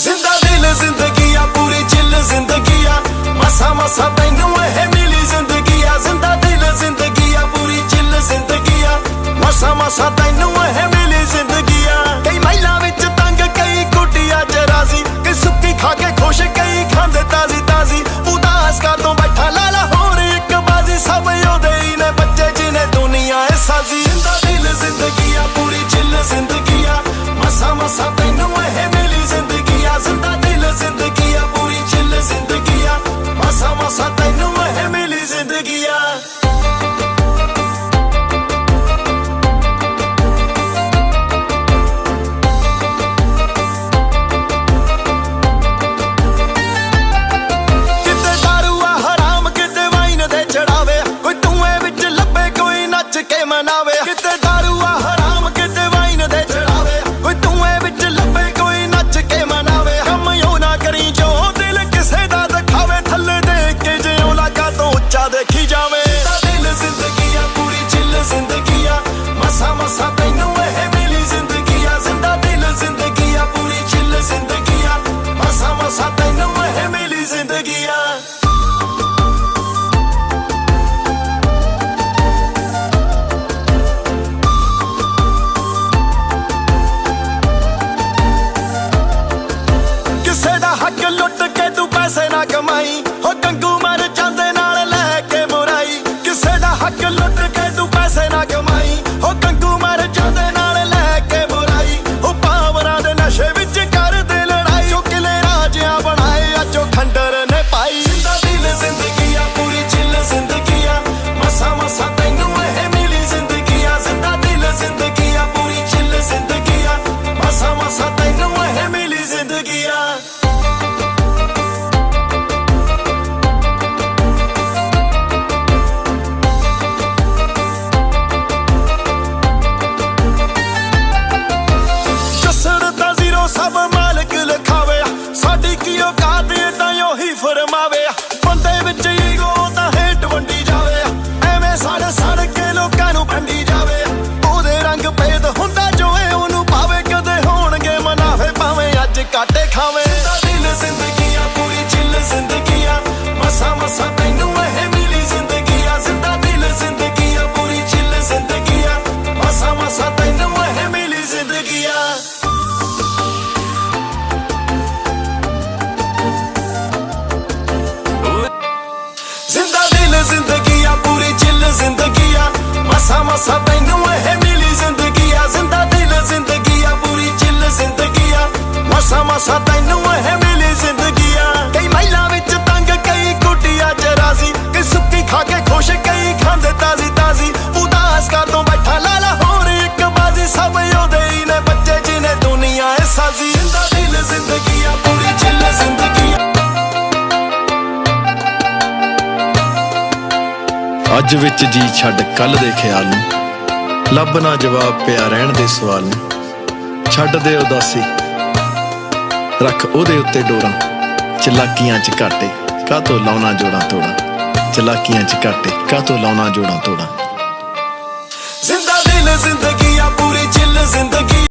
ਜ਼ਿੰਦਾ ਦਿਲ ਜ਼ਿੰਦਗੀ ਆ ਪੂਰੀ ਚਿੱਲ ਜ਼ਿੰਦਗੀ ਆ ਮਸਾ ਮਸਾ, ਤੈਨੂੰ ਇਹ ਮਿਲੀ ਜ਼ਿੰਦਗੀ ਆ ਜ਼ਿੰਦਾ ਦਿਲ ਜ਼ਿੰਦਗੀ ਆ ਪੂਰੀ ਚਿੱਲ ਜ਼ਿੰਦਗੀ ਆ ਮਸਾ ਮਸਾ, ਤੈਨੂੰ ਇਹ ਮਿਲੀ ਜ਼ਿੰਦਗੀ ਆ ਕਈ ਮਹਿਲਾ ਵਿੱਚ ਤੰਗ, ਕਈ ਕੁੱਟੀਆਂ ਚ ਰਾਜ਼ੀ। ਕਿ ਸੁੱਕੀ ਖਾ ਕੇ ਖੁਸ਼, ਕਈ ਖਾਂਦੇ ਤਾਜ਼ੀ ਤਾਜ਼ੀ। ਉਦਾਸ ਕਾ ਤੋਂ ਬੈਠਾ ਲਾਲਾ, ਹੋਰ ਇੱਕ ਬਾਜ਼ੀ। ਸਭ ਉਹਦੇ ਹੀ ਨੇ ਬੱਚੇ ਜਿਨੇ ਦੁਨੀਆ ਐ ਸਾਜ਼ੀ। ਜ਼ਿੰਦਾ ਦਿਲ ਜ਼ਿੰਦਗੀ ਆ ਪੂਰੀ ਚਿੱਲ ਜ਼ਿੰਦਗੀ ਆ ਮਸਾ ਮਸਾ, ਤੈਨੂੰ ਮਿਲੀ ਕਿਸੇ ਦਾ ਹੱਕ ਲੁੱਟ ਕੇ ਤੂੰ ਪੈਸੇ ਨਾ ਕਮਾਈ। ਹੋ ਗੰਗੂ ਮਰ ਜਾਂਦੇ ਨਾਲ ਲੈ ਕੇ ਮੁਰਾਈ ਕਿਸੇ ਦਾ ਹੱਕ ਲੁੱਟ ਕੇ ਜ਼ਿੰਦਗੀ ਆ ਮਸਾ ਮਸਾ ਤੈਨੂੰ ਇਹ ਮਿਲੀ ਜ਼ਿੰਦਗੀ ਆ ਜ਼ਿੰਦਾ ਦਿਲ ਜ਼ਿੰਦਗੀ ਆ ਪੂਰੀ ਚਿੱਲ ਜ਼ਿੰਦਗੀ ਆ ਮਸਾ ਮਸਾ ਤੈਨੂੰ ਇਹ ਅੱਜ ਵਿੱਚ ਜੀ ਛੱਡ ਕੱਲ ਦੇ ਖਿਆਲ ਨੂੰ। ਲੱਭ ਨਾ ਜਵਾਬ ਪਿਆ ਰਹਿਣ ਦੇ ਸਵਾਲ ਨੂੰ। ਛੱਡ ਦੇ ਉਦਾਸੀ। ਰੱਖ ਉਹਦੇ ਉੱਤੇ ਡੋਰਾਂ। ਚਲਾਕੀਆਂ ਚ ਕਾਟੇ ਕਾਤੋਂ ਲਾਉਣਾ ਜੋੜਾਂ ਤੋੜਾਂ? ਚਲਾਕੀਆਂ ਚ ਕਾਟੇ ਕਾਤੋਂ ਲਾਉਣਾ ਜੋੜਾਂ ਤੋੜਾਂ? ਜ਼ਿੰਦਾ ਦਿਲ, ਜ਼ਿੰਦਗੀ ਆ ਪੂਰੀ ਚਿੱਲ ਜ਼ਿੰਦਗੀ